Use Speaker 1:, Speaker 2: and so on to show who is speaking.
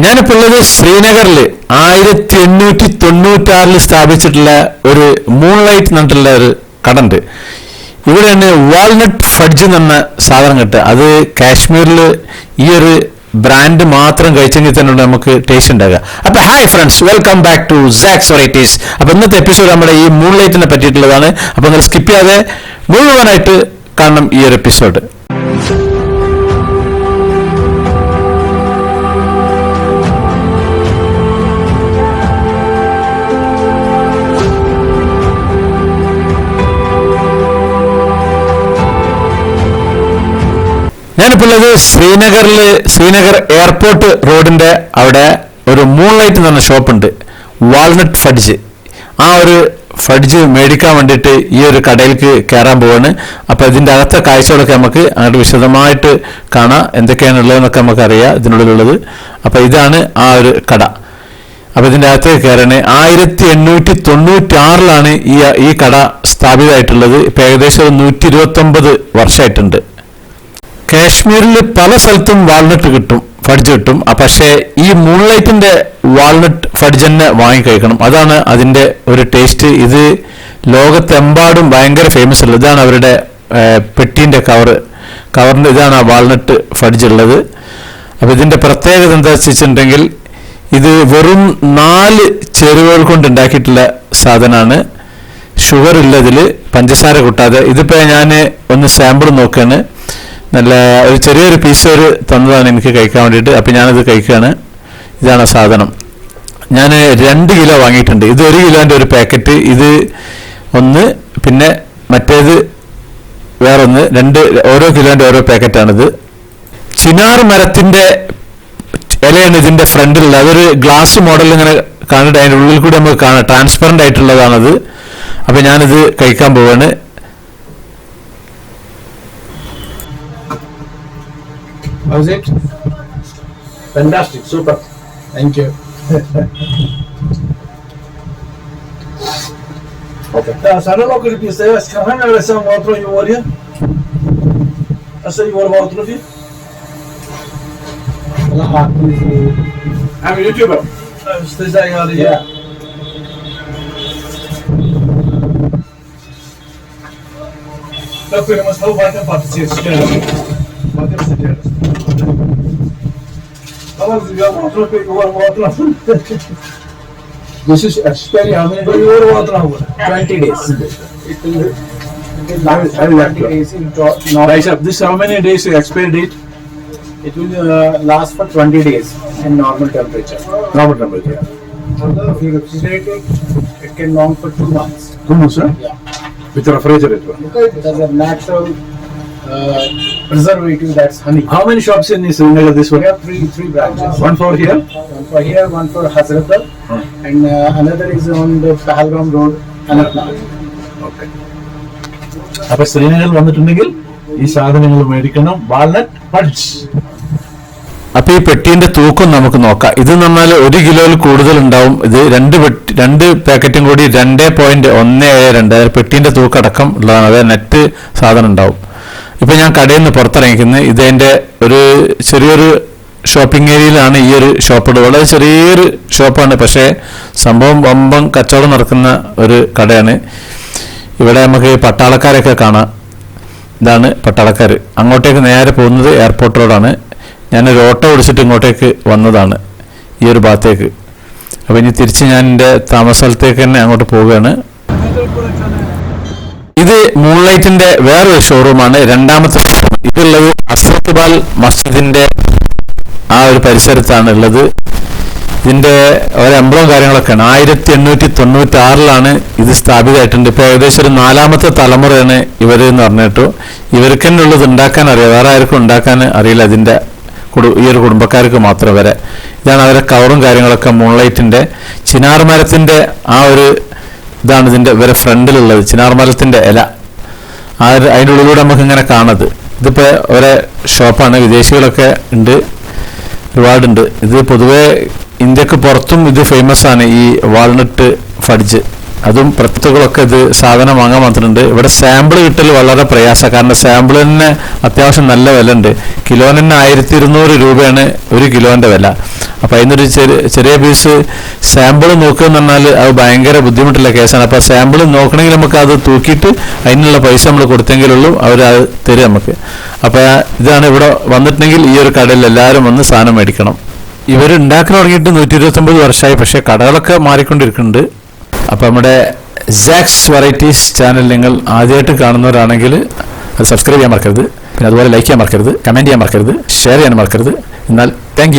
Speaker 1: ഞാനിപ്പോൾ ഉള്ളത് ശ്രീനഗറിൽ ആയിരത്തി എണ്ണൂറ്റി തൊണ്ണൂറ്റാറിൽ സ്ഥാപിച്ചിട്ടുള്ള ഒരു മൂൺലൈറ്റ് എന്നിട്ടുള്ള ഒരു കട ഉണ്ട് ഇവിടെയാണ് വാൾനട്ട് ഫഡ്ജ് എന്ന സാധനം കിട്ടുക. അത് കാശ്മീരിൽ ഈ ഒരു ബ്രാൻഡ് മാത്രം കഴിച്ചെങ്കിൽ തന്നെ നമുക്ക് ടേസ്റ്റ് ഉണ്ടാകുക അപ്പൊ hi friends welcome back to സാക്സ് varieties അപ്പൊ ഇന്നത്തെ എപ്പിസോഡ് നമ്മുടെ ഈ മൂൺലൈറ്റിനെ പറ്റിയിട്ടുള്ളതാണ്. അപ്പൊ നിങ്ങൾ സ്കിപ്പ് ചെയ്യാതെ മുഴുവനായിട്ട് കാണണം ഈ ഒരു എപ്പിസോഡ് ഞാനിപ്പോൾ ഉള്ളത് ശ്രീനഗറിൽ ശ്രീനഗർ എയർപോർട്ട് റോഡിന്റെ അവിടെ ഒരു മൂൺ ലൈറ്റ് എന്ന് പറഞ്ഞ ഷോപ്പുണ്ട് വാൾനട്ട് ഫഡ്ജ് ആ ഒരു ഫഡ്ജ് മേടിക്കാൻ വേണ്ടിയിട്ട് ഈ ഒരു കടയിലേക്ക് കയറാൻ പോവാണ്. അപ്പോൾ ഇതിന്റെ അകത്തെ കാഴ്ചകളൊക്കെ നമുക്ക് അങ്ങോട്ട് വിശദമായിട്ട് കാണാം. എന്തൊക്കെയാണ് ഉള്ളതെന്നൊക്കെ നമുക്ക് അറിയാം ഇതിനുള്ളിലുള്ളത്. അപ്പോൾ ഇതാണ് ആ ഒരു കട. അപ്പോൾ ഇതിന്റെ അകത്തേക്ക് കയറണേ. ആയിരത്തി എണ്ണൂറ്റി തൊണ്ണൂറ്റി ആറിലാണ് ഈ ഈ കട സ്ഥാപിതമായിട്ടുള്ളത്. ഇപ്പം ഏകദേശം നൂറ്റി ഇരുപത്തൊമ്പത് വർഷമായിട്ടുണ്ട്. കാശ്മീരിൽ പല സ്ഥലത്തും വാൾനട്ട് കിട്ടും ഫഡ്ജ് കിട്ടും. പക്ഷേ ഈ മൂൺലൈറ്റിന്റെ വാൾനട്ട് ഫഡ്ജ് തന്നെ വാങ്ങി കഴിക്കണം അതാണ് അതിന്റെ ഒരു ടേസ്റ്റ് ഇത് ലോകത്തെമ്പാടും ഭയങ്കര ഫേമസ് ഉള്ളത്. ഇതാണ് അവരുടെ പെട്ടിന്റെ കവറ് കവറിന്റെ ഇതാണ് ആ വാൾനട്ട് ഫഡ്ജ് ഉള്ളത്. അപ്പോൾ ഇതിന്റെ പ്രത്യേകത എന്താ വെച്ചിട്ടുണ്ടെങ്കിൽ ഇത് വെറും നാല് ചേരുവകൾ കൊണ്ട് ഉണ്ടാക്കിയിട്ടുള്ള സാധനമാണ്. ഷുഗർ ഇല്ല പഞ്ചസാര കൂട്ടാതെ. ഇതിപ്പോൾ ഞാൻ ഒന്ന് സാമ്പിൾ നോക്കുകയാണ് നല്ല ഒരു ചെറിയൊരു പീസ് ഒരു തന്നതാണ് എനിക്ക് കഴിക്കാൻ വേണ്ടിയിട്ട്. അപ്പം ഞാനത് കഴിക്കുകയാണ്. ഇതാണ് സാധനം. ഞാൻ രണ്ട് കിലോ വാങ്ങിയിട്ടുണ്ട്. ഇത് ഒരു കിലോന്റെ ഒരു പാക്കറ്റ് ഇത് ഒന്ന് പിന്നെ മറ്റേത് വേറൊന്ന്. രണ്ട് ഓരോ കിലോന്റെ ഓരോ പാക്കറ്റാണിത് ചിനാർ മരത്തിന്റെ ഇലയാണ് ഇതിന്റെ ഫ്രണ്ടിലുള്ളത്. അതൊരു ഗ്ലാസ് മോഡൽ ഇങ്ങനെ കാണിട്ട് അതിന്റെ ഉള്ളിൽ കൂടി നമുക്ക് കാണാം. ട്രാൻസ്പെറന്റ് ആയിട്ടുള്ളതാണത്. അപ്പം ഞാനിത് കഴിക്കാൻ പോവാണ്.
Speaker 2: How's it? Fantastic, super. Thank you. okay.
Speaker 3: Uh, so I don't you say as can I say what you were here? I say you were about to you.
Speaker 2: I'm a YouTuber.
Speaker 3: Uh, so like,
Speaker 2: yeah.
Speaker 3: Tranquilo, mas não vai tampar, se
Speaker 2: This is expiry how many days?
Speaker 3: water
Speaker 2: 20 days. It will, it will last
Speaker 3: I will have
Speaker 2: 20
Speaker 3: to.
Speaker 2: days in to- normal.
Speaker 3: Right, sir. This how many days you expire date?
Speaker 2: It will uh, last for 20 days in normal temperature.
Speaker 3: Normal temperature.
Speaker 2: If you refrigerate it, it can long for two months.
Speaker 3: Two months, sir?
Speaker 2: Yeah.
Speaker 3: With refrigerator.
Speaker 2: It has a natural uh, preservative that's honey.
Speaker 3: How many shops in Srinagar this
Speaker 2: We
Speaker 3: one?
Speaker 2: have three three branches.
Speaker 3: One for here?
Speaker 2: One for here, one for Hazratbal, and uh, another is on the Pahalgam Road, Anantnag.
Speaker 3: Okay. അപ്പൊ ശ്രീനഗറിൽ വന്നിട്ടുണ്ടെങ്കിൽ ഈ സാധനങ്ങൾ മേടിക്കണം walnut പഡ്സ് അപ്പൊ ഈ പെട്ടിന്റെ തൂക്കം നമുക്ക് നോക്കാം ഇത് നമ്മൾ ഒരു കിലോയിൽ കൂടുതൽ ഉണ്ടാവും ഇത് രണ്ട് പെട്ടി രണ്ട് പാക്കറ്റും കൂടി രണ്ട് പോയിന്റ് ഒന്ന് ഏഴ് രണ്ട് അതായത് പെട്ടിന്റെ തൂക്കം അടക്കം ഉള്ളതാണ് അതായത് നെറ്റ് സാധനം ഉണ്ടാവും ഇപ്പൊ ഞാൻ കടയിൽ നിന്ന് പുറത്തിറങ്ങിക്കുന്നത് ഇതെന്റെ ഒരു ചെറിയൊരു ഷോപ്പിംഗ് ഏരിയയിലാണ് ഈ ഒരു ഷോപ്പ് വളരെ ചെറിയൊരു ഷോപ്പാണ് പക്ഷേ സംഭവം വമ്പം കച്ചവടം നടക്കുന്ന ഒരു കടയാണ്. ഇവിടെ നമുക്ക് പട്ടാളക്കാരൊക്കെ കാണാം. ഇതാണ് പട്ടാളക്കാർ അങ്ങോട്ടേക്ക് നേരെ പോകുന്നത് എയർപോർട്ട് റോഡാണ് ഞാനൊരു ഓട്ടോ ഓടിച്ചിട്ട് ഇങ്ങോട്ടേക്ക് വന്നതാണ് ഈ ഒരു ഭാഗത്തേക്ക്. അപ്പോൾ ഇനി തിരിച്ച് ഞാൻ എന്റെ താമസ സ്ഥലത്തേക്ക് തന്നെ അങ്ങോട്ട് പോവുകയാണ്. ഇത് മൂൺലൈറ്റിന്റെ വേറൊരു ഷോറൂമാണ് രണ്ടാമത്തെ ഷോറൂം ഇതുള്ളത് അസ്രത്ബാൽ മസ്ജിദിന്റെ ആ ഒരു പരിസരത്താണ് ഉള്ളത്. ഇതിന്റെ ഒരു എംബ്ലവും കാര്യങ്ങളൊക്കെയാണ്. ആയിരത്തി എണ്ണൂറ്റി തൊണ്ണൂറ്റി ആറിലാണ് ഇത് സ്ഥാപിതമായിട്ടുണ്ട്. ഇപ്പൊ ഏകദേശം ഒരു നാലാമത്തെ തലമുറയാണ് ഇവർ എന്ന് പറഞ്ഞിട്ടു ഇവർക്ക് തന്നെ ഉള്ളത് ഉണ്ടാക്കാൻ അറിയാം. വേറെ ആർക്കും ഉണ്ടാക്കാൻ അറിയില്ല അതിന്റെ ഈ ഒരു കുടുംബക്കാർക്ക് മാത്രം വരെ. ഇതാണ് അവരെ കവറും കാര്യങ്ങളൊക്കെ മൂൺലൈറ്റിന്റെ ചിനാർ മരത്തിന്റെ ആ ഒരു ഇതാണ് ഇതിന്റെ ഇവരെ ഫ്രണ്ടിലുള്ളത് ചിനാർ മരത്തിന്റെ ഇല. ആ അതിന്റെ ഉള്ളിലൂടെ നമുക്ക് ഇങ്ങനെ കാണത് ഇതിപ്പോ ഒരേ ഷോപ്പാണ് വിദേശികളൊക്കെ ഉണ്ട് ഒരുപാടുണ്ട്. ഇത് പൊതുവേ ഇന്ത്യയ്ക്ക് പുറത്തും ഇത് ഫേമസ് ആണ് ഈ വാൾനട്ട് ഫഡ്ജ് അതും പ്രത്യേകളൊക്കെ ഇത് സാധനം വാങ്ങാൻ മാത്രമുണ്ട് ഇവിടെ സാമ്പിൾ കിട്ടൽ വളരെ പ്രയാസമാണ് കാരണം സാമ്പിളിന് അത്യാവശ്യം നല്ല വില ഉണ്ട് കിലോന് ആയിരത്തി ഇരുന്നൂറ് രൂപയാണ് ഒരു കിലോന്റെ വില.
Speaker 1: അപ്പോൾ അതിനൊരു ചെറിയ ചെറിയ പീസ് സാമ്പിൾ നോക്കുക എന്ന് പറഞ്ഞാൽ അത് ഭയങ്കര ബുദ്ധിമുട്ടുള്ള കേസാണ്. അപ്പോൾ സാമ്പിൾ നോക്കണമെങ്കിൽ നമുക്ക് അത് തൂക്കിയിട്ട് അതിനുള്ള പൈസ നമ്മൾ കൊടുത്തെങ്കിലുള്ളൂ അവർ അത് തരും നമുക്ക്. അപ്പോൾ ഇതാണ് ഇവിടെ വന്നിട്ടുണ്ടെങ്കിൽ ഈ ഒരു കടയിൽ എല്ലാവരും വന്ന് സാധനം മേടിക്കണം. ഇവർ ഉണ്ടാക്കാൻ തുടങ്ങിയിട്ട് നൂറ്റി ഇരുപത്തൊമ്പത് വർഷമായി. പക്ഷേ കടകളൊക്കെ മാറിക്കൊണ്ടിരിക്കുന്നുണ്ട്. അപ്പോൾ നമ്മുടെ ജാക്സ് വെറൈറ്റീസ് ചാനൽ നിങ്ങൾ ആദ്യമായിട്ട് കാണുന്നവരാണെങ്കിൽ അത് സബ്സ്ക്രൈബ് ചെയ്യാൻ മറക്കരുത്. പിന്നെ അതുപോലെ ലൈക്ക് ചെയ്യാൻ മറക്കരുത്. കമന്റ് ചെയ്യാൻ മറക്കരുത്. ഷെയർ ചെയ്യാൻ മറക്കരുത്. എന്നാൽ താങ്ക്